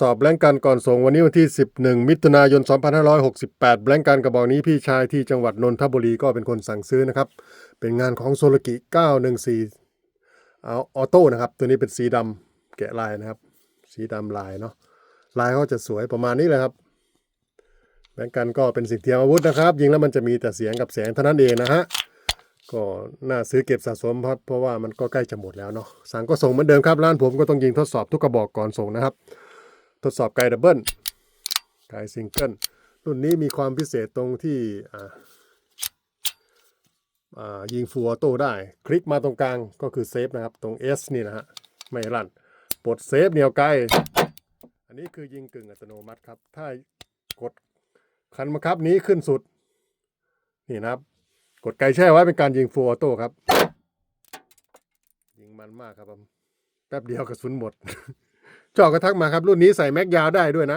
สอบแบงก์กันก่อนส่งวันนี้วันที่ 11 มิถุนายน 2568 แบงก์กันกระบอกนี้พี่ชายที่จังหวัดนนทบุรีก็เป็นคนสั่งซื้อนะครับ เป็นงานของโซลกิ 914เอาออโต้นะครับ ตัวนี้เป็นสีดำแกะลายนะครับ สีดำลายเนาะลายเขาจะสวยประมาณนี้เลยครับแบงก์กันก็เป็นสิ่งเทียมอาวุธนะครับ ยิงแล้วมันจะมีแต่เสียงกับแสงเท่านั้นเองนะฮะก็น่าซื้อเก็บสะสมครับเพราะว่ามันก็ใกล้จะหมดแล้วเนาะสั่งก็ส่งเหมือนเดิมครับร้านผมก็ต้องยิงทดสอบทุกกระบอกก่อนส่งนะครับ ทดสอบไกดับเบิลไกซิงเกิลรุ่นนี้มีความพิเศษตรงที่ยิงฟูลออโต้ได้ คลิกมาตรงกลางก็คือเซฟนะครับ ตรง S นี่นะฮะ ไม่ลั่นปลดเซฟเหนียวไกล อันนี้คือยิงกึ่งอัตโนมัติครับ ถ้ากดคันบังคับนี้ขึ้นสุด นี่นะครับ กดไกลแช่ไว้เป็นการยิงฟูลออโต้ครับ ยิงมันมากครับผมแป๊บเดียวกระสุนหมด จอกกระทักมาครับรุ่นนี้ใส่แม็กยาวได้ด้วยนะ